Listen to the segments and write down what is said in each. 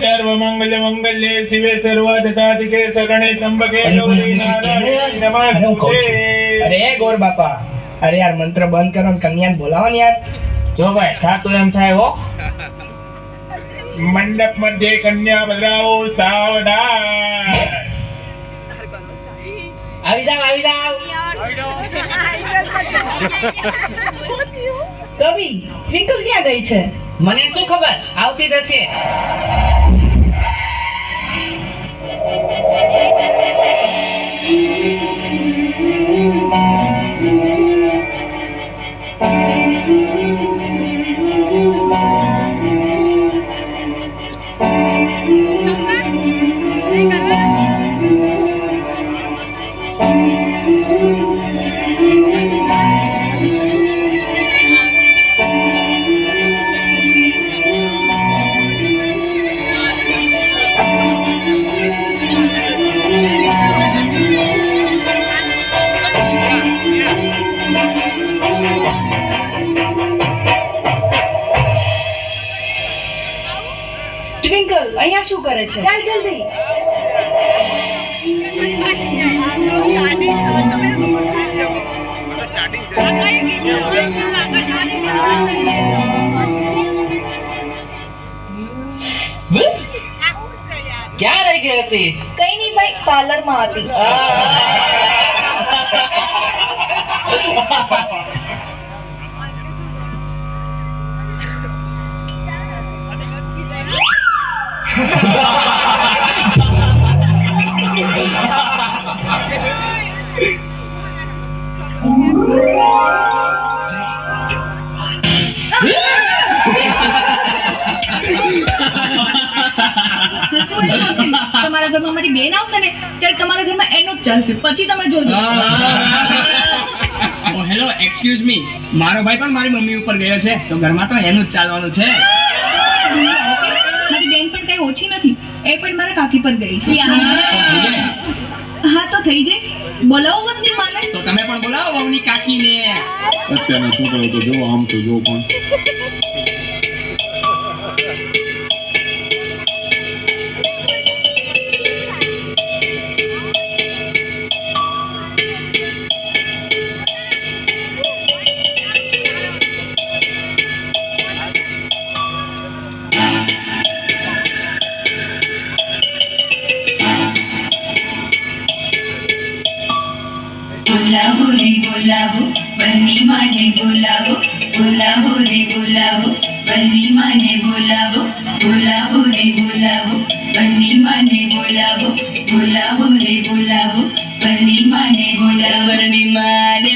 સર્વમંગલ મંગલ્ય શિવે સર્વાર્થ સાધિકે શરણે ત્રંબકે ગૌરી નારાયણી અરે. નમસ્તે ગોર બાપા અરે યાર મંત્ર બંધ કરો ને કન્યાને બોલાવો ને યાર જો ભાઈ થાતું એમ થાય હો મંડપ મધ્ય કન્યા બદલાવો સાવધાન આવી જાવ આવી જાવ કવિ ટ્વિંકલ ક્યાં ગઈ છે મને શું ખબર? આવતી જશે। Thank you. ટ્વિંકલ અહીંયા શું કરે છે? ચાલ જલ્દી. ક્યાં રહી ગઈ હતી? કઈ નહીં ભાઈ પાર્લરમાં હતી. તમારા બેન આવશે ને ત્યારે તમારા ઘરમાં એનું જ ચાલશે. પછી તમે જોજો. ઓ હેલો એક્સક્યુઝ મી મારો ભાઈ પણ મારી મમ્મી ઉપર ગયો છે. તો ઘરમાં તો એનું જ ચાલવાનું છે. મારી બેન પણ કઈ ઓછી નથી. એ પણ મારા કાકી પર ગઈ છે. હા તો થઈ જાય. બોલાવો વંદે માને તો તમે પણ બોલાવો વહુની કાકીને. શું છોકરાઓ તો જો આમ તો જો પણ. બોલાવો રે બોલાવો બંની માને બોલાવો બોલાવો રે બોલાવો બંની માને બોલાવો બોલાવો રે બોલાવો બંની માને બોલાવો બોલાવો રે બોલાવો બંની માને બોલાવો વરની માને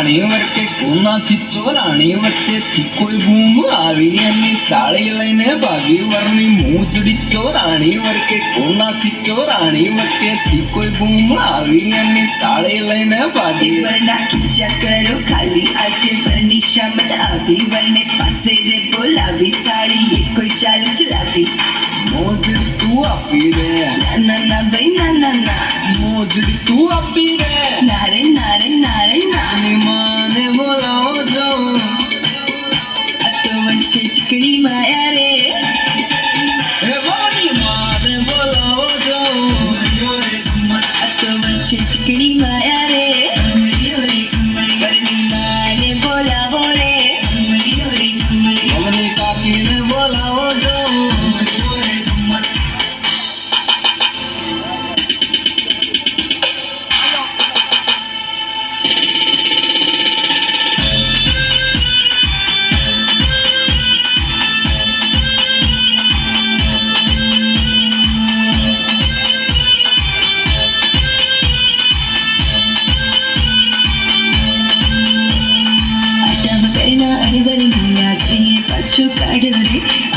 ચોરાણી વચ્ચે કોનાથી ચોરાણી વચ્ચેથી કોઈ બૂમ આવી એની સાળી લઈને ભાગી વરની મોજડી ચોરાણી વચ્ચે કોનાથી ચોરાણી વચ્ચેથી કોઈ બૂમ આવી એની સાળી લઈને ભાગી વરના ખીચા કરો ખાલી આજે વરની શામત આવી. વરને પાસે રે બોલાવી સાળી કોઈ ચાલ ચલાવી મોજડી તું આપી રે. ના ના ના ભાઈ ના ના ના. મોજડી તું આપી રે.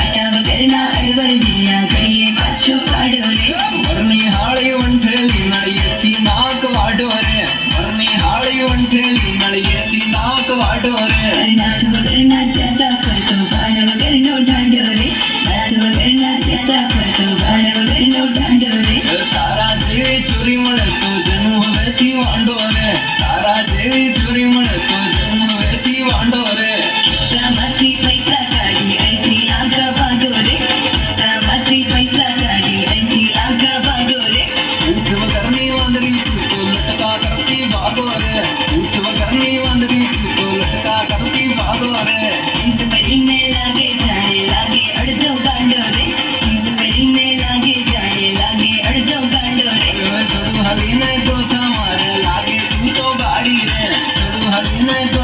அட்டாம கருணா அழுவருமையா கடியே பச்சோ பாடு i don't go.